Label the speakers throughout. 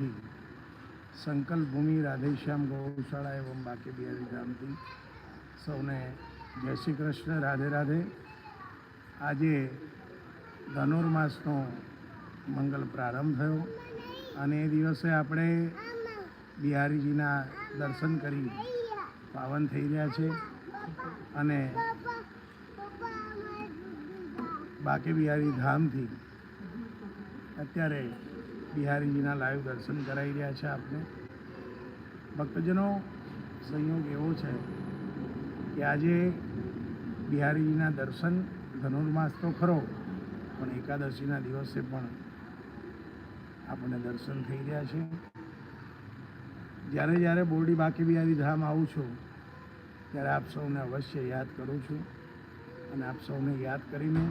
Speaker 1: ધામથી સંકલ્પ ભૂમિ રાધેશ્યામ ગૌશાળા એવમ બાકી બિહારી ધામથી સૌને જય શ્રી કૃષ્ણ, રાધે રાધે. આજે ધનુર્માસનો મંગલ પ્રારંભ થયો અને એ દિવસે આપણે બિહારીજીના દર્શન કરી પાવન થઈ રહ્યા છે અને બાકી બિહારી ધામથી અત્યારે બિહારીજીના લાઈવ દર્શન કરાવી રહ્યા છે આપને. ભક્તજનો, સંયોગ એવો છે કે આજે બિહારીજીના દર્શન ધનુર્માસ તો ખરો, પણ એકાદશીના દિવસે પણ આપણને દર્શન થઈ રહ્યા છે. જ્યારે જ્યારે બોરડી બાકી બિહારી ધામ આવું છું, ત્યારે આપ સૌને અવશ્ય યાદ કરું છું અને આપ સૌને યાદ કરીને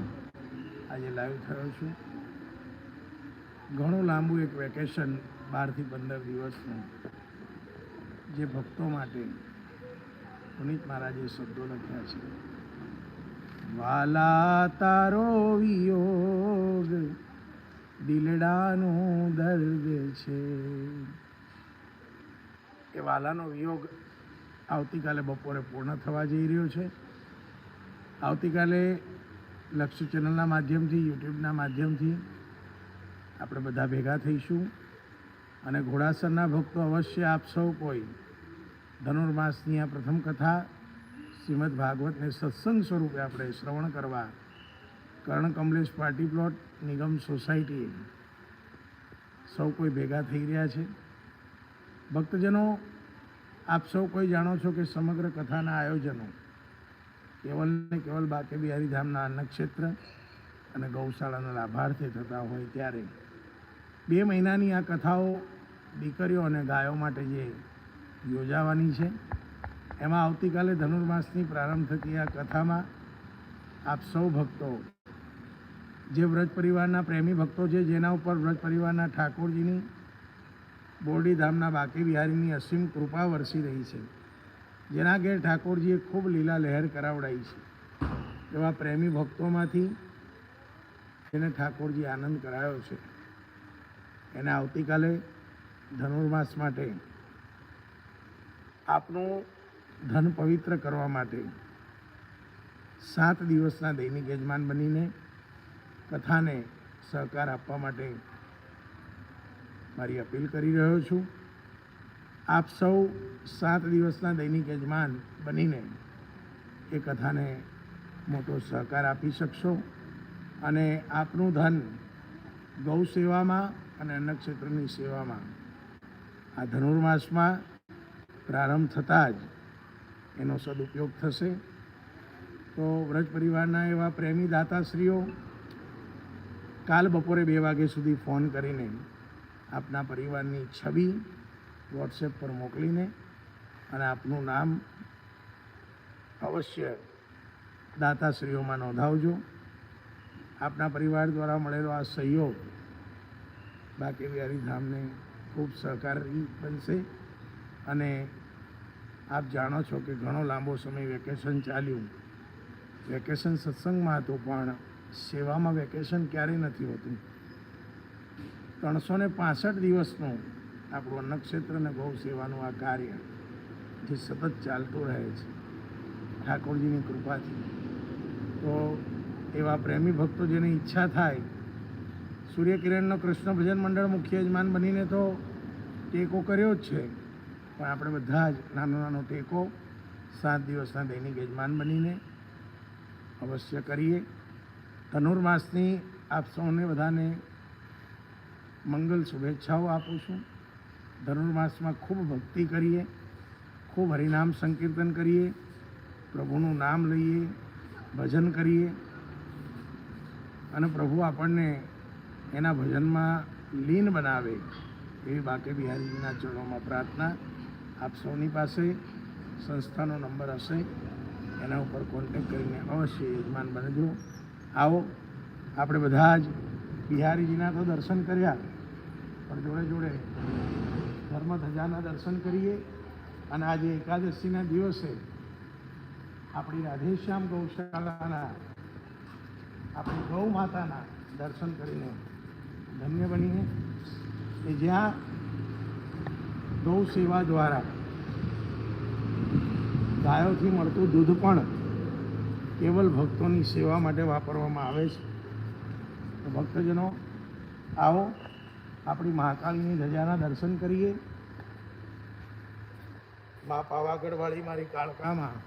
Speaker 1: આજે લાઈવ થયો છું. ઘણું લાંબુ એક વેકેશન બારથી પંદર દિવસનું જે ભક્તો માટે પુનિત મહારાજે શબ્દો લખ્યા છે. વાલા તારો વિયોગ દિલડાનો દર્દ છે. એ વાલાનો વિયોગ આવતીકાલે બપોરે પૂર્ણ થવા જઈ રહ્યો છે. આવતીકાલે લક્ષ્ય ચેનલના માધ્યમથી, યુટ્યુબના માધ્યમથી આપણે બધા ભેગા થઈશું. અને ઘોડાસરના ભક્તો અવશ્ય આપ સૌ કોઈ ધનુર્માસની આ પ્રથમ કથા શ્રીમદ ભાગવતને સત્સંગ સ્વરૂપે આપણે શ્રવણ કરવા કર્ણ Kamlesh party plot, Nigam society સૌ કોઈ ભેગા થઈ રહ્યા છે. ભક્તજનો, આપ સૌ કોઈ જાણો છો કે સમગ્ર કથાના આયોજનો કેવલ ને કેવલ બાકે બિહારી ધામના અન્નક્ષેત્ર અને ગૌશાળાના લાભાર્થે થતા હોય ત્યારે બે મહિનાની આ કથાઓ દીકરીઓ અને ગાયો માટે જે યોજાવાની છે, એમાં આવતીકાલે ધનુર્માસની પ્રારંભ થતી આ કથામાં આપ સૌ ભક્તો, જે વ્રજ પરિવારના પ્રેમી ભક્તો છે, જેના ઉપર વ્રજ પરિવારના ઠાકોરજીની બોરડી ધામના બાકી બિહારીની અસીમ કૃપા વરસી રહી છે. જેના ઘેર ઠાકોરજીએ ખૂબ લીલા લહેર કરાવડાવી છે. એવા પ્રેમી ભક્તોમાંથી જેને ઠાકોરજી આનંદ કરાયો છે. એને આવતીકાલે ધનુર્માસ માટે, આપનું ધન પવિત્ર કરવા માટે સાત દિવસના દૈનિક યજમાન બનીને કથાને સહકાર આપવા માટે મારી અપીલ કરી રહ્યો છું. આપ સૌ સાત દિવસના દૈનિક યજમાન બનીને એ કથાને મોટો સહકાર આપી શકશો અને આપનું ધન ગૌ સેવામાં અને અન્નક્ષેત્રની સેવામાં આ ધનુર્માસમાં પ્રારંભ થતાં જ એનો સદુપયોગ થશે. તો વ્રજ પરિવારના એવા પ્રેમી દાતાશ્રીઓ, કાલ બપોરે બે વાગ્યા સુધી ફોન કરીને આપના પરિવારની છબી વોટ્સએપ પર મોકલીને અને આપનું નામ અવશ્ય દાતાશ્રીઓમાં નોંધાવજો. આપના પરિવાર દ્વારા મળેલો આ સહયોગ બાકી બિહારી ધામને ખૂબ સહકારી બનશે. અને આપ જાણો છો કે ઘણો લાંબો સમય વેકેશન ચાલ્યું. વેકેશન સત્સંગમાં હતું, પણ સેવામાં વેકેશન ક્યારેય નથી હોતું. ત્રણસો ને પાસઠ દિવસનું આપણું અન્નક્ષેત્ર અને ગૌ સેવાનું આ કાર્ય, જે સતત ચાલતું રહે છે, ઠાકોરજીની કૃપાથી. તો એવા પ્રેમી ભક્તો જેની ઈચ્છા થાય સૂર્યકિરણનો કૃષ્ણ ભજન મંડળ મુખ્ય યજમાન બનીને તો ટેકો કર્યો જ છે. પણ આપણે બધા જ નાનો નાનો ટેકો સાત દિવસના દૈનિક યજમાન બનીને અવશ્ય કરીએ. ધનુર્માસની આપ સૌને બધાને મંગલ શુભેચ્છાઓ આપું છું. ધનુર્માસમાં ખૂબ ભક્તિ કરીએ, ખૂબ હરિનામ સંકીર્તન કરીએ, પ્રભુનું નામ લઈએ, ભજન કરીએ અને પ્રભુ આપણને એના ભજનમાં લીન બનાવે એવી બાકે બિહારીજીના ચરણોમાં પ્રાર્થના. આપ સૌની પાસે સંસ્થાનો નંબર હશે. એના ઉપર કોન્ટેક કરીને અવશ્ય યજમાન બનજો. આવો, આપણે બધા જ બિહારીજીના તો દર્શન કર્યા. પણ જોડે જોડે ધર્મ ધજાના દર્શન કરીએ. અને આજે એકાદશીના દિવસે આપણી રાધેશ્યામ ગૌશાળાના, આપણી ગૌ માતાના દર્શન કરીને ધન્ય બનીને કે જ્યાં ગૌ સેવા દ્વારા ગાયોથી મળતું દૂધ પણ કેવલ ભક્તોની સેવા માટે વાપરવામાં આવે છે તો ભક્તજનો આવો આપણી મહાકાળીની ધજાના દર્શન કરીએ મા પાવાગઢવાળી મારી કાળકામાં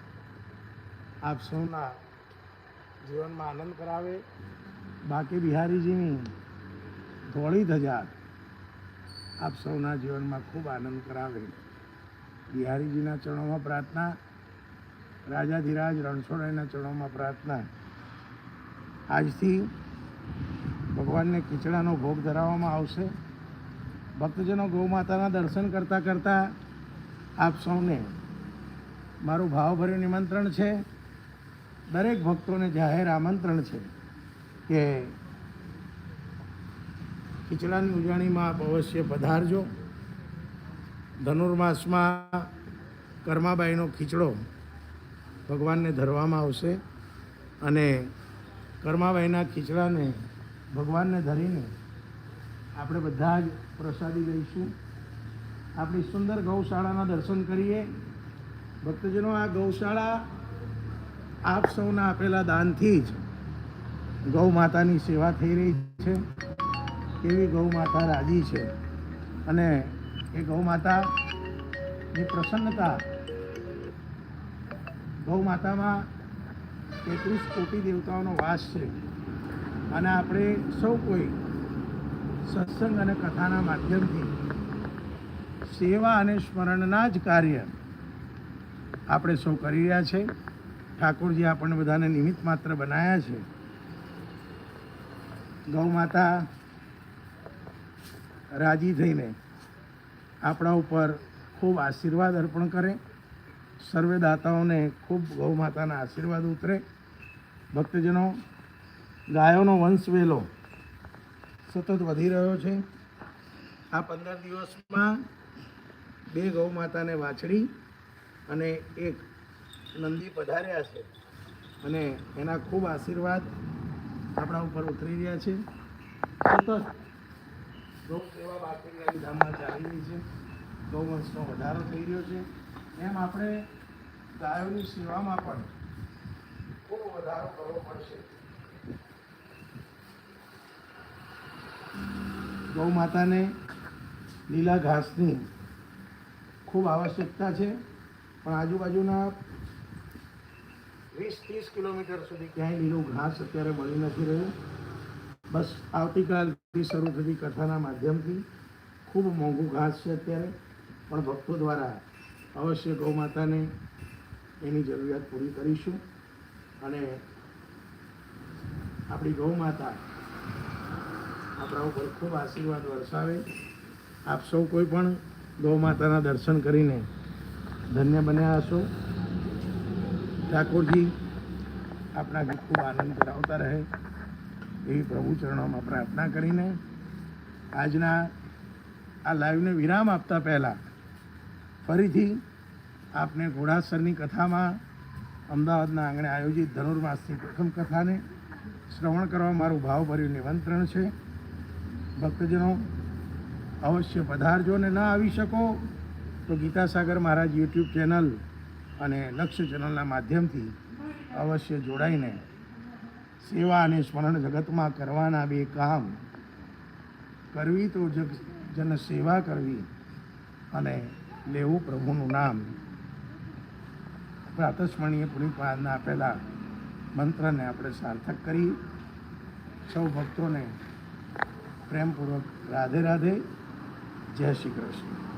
Speaker 1: આપ સૌના જીવનમાં આનંદ કરાવે બાકી બિહારીજીની ધોળી ધજા. આપ સૌના જીવનમાં ખૂબ આનંદ કરાવે. બિહારીજીના ચરણોમાં પ્રાર્થના. રાજાધિરાજ રણછોડરાયના ચરણોમાં પ્રાર્થના. આજથી ભગવાનને ખીચડાનો ભોગ ધરાવવામાં આવશે. ભક્તજનો ગૌ માતાના દર્શન કરતાં કરતાં આપ સૌને મારું ભાવભર્યું નિમંત્રણ છે. દરેક ભક્તોને જાહેર આમંત્રણ છે કે ખીચડાની ઉજાણીમાં આપ અવશ્ય પધારજો. ધનુર્માસમાં કર્માબાઈનો ખીચડો ભગવાનને ધરવામાં આવશે અને કર્માબાઈના ખીચડાને ભગવાનને ધરીને આપણે બધા જ પ્રસાદી લઈશું. આપણી સુંદર ગૌશાળાના દર્શન કરીએ. ભક્તજનો, આ ગૌશાળા આપ સૌના આપેલા દાનથી જ ગૌ માતાની સેવા થઈ રહી છે. એવી ગૌ માતા રાજી છે. અને એ ગૌ માતાની પ્રસન્નતા ગૌ માતામાં તેત્રીસ કોટી દેવતાઓનો વાસ છે. અને આપણે સૌ કોઈ સત્સંગ અને કથાના માધ્યમથી સેવા અને સ્મરણના જ કાર્ય આપણે સૌ કરી રહ્યા છે. ઠાકોરજી આપણને બધાને નિમિત્ત માત્ર બનાવ્યા છે. ગૌ માતા રાજી થઈને આપણા ઉપર ખૂબ આશીર્વાદ અર્પણ કરે. સર્વે દાતાઓને ખૂબ ગૌ માતાના આશીર્વાદ ઉતરે. ભક્તજનો, ગાયોનો વંશ વેલો સતત વધી રહ્યો છે. આ પંદર દિવસમાં બે ગૌ માતાને વાછડી અને એક નંદી પધાર્યા છે અને એના ખૂબ આશીર્વાદ આપણા ઉપર ઉતરી રહ્યા છે. સતત ગૌ ચાલી રહી છે. ગૌવંશનો વધારો થઈ રહ્યો છે. એમ આપણે ગાયોની સેવામાં પણ ખૂબ વધારો કરવો પડશે. ગૌ માતાને લીલા ઘાસની ખૂબ આવશ્યકતા છે. પણ આજુબાજુના વીસ, ત્રીસ કિલોમીટર સુધી ક્યાંય લીલું ઘાસ અત્યારે મળી નથી રહ્યું. બસ આવતીકાલથી શરૂ થતી કથાના માધ્યમથી ખૂબ મોંઘું ઘાસ છે અત્યારે, પણ ભક્તો દ્વારા અવશ્ય ગૌ માતાને એની જરૂરિયાત પૂરી કરીશું. અને આપણી ગૌ માતા આપણા ઉપર ખૂબ આશીર્વાદ વરસાવે. આપ સૌ કોઈ પણ ગૌ માતાના દર્શન કરીને ધન્ય બન્યા હશો. ઠાકોરજી આપણા ખૂબ આનંદ કરાવતા રહે. એવી પ્રભુ ચરણોમાં પ્રાર્થના કરીને આજના આ લાઈવને વિરામ આપતા પહેલાં ફરીથી આપને ઘોડાસરની કથામાં અમદાવાદના આંગણે આયોજિત ધનુર્માસની પ્રથમ કથાને શ્રવણ કરવા મારું ભાવભર્યું નિમંત્રણ છે. ભક્તજનો, અવશ્ય પધારજો ને ન આવી શકો તો ગીતાસાગર મહારાજ યુટ્યુબ ચેનલ અને લક્ષ્ય ચેનલના માધ્યમથી અવશ્ય જોડાઈને સેવા અને સ્મરણ જગતમાં કરવાના બે કામ. કરવી તો જગ, જન સેવા કરવી અને લેવું પ્રભુનું નામ. પ્રાતસ્મરણીય પુનિપાદના આપેલા મંત્રને આપણે સાર્થક કરી. સૌ ભક્તોને પ્રેમપૂર્વક રાધે રાધે જય શ્રી કૃષ્ણ.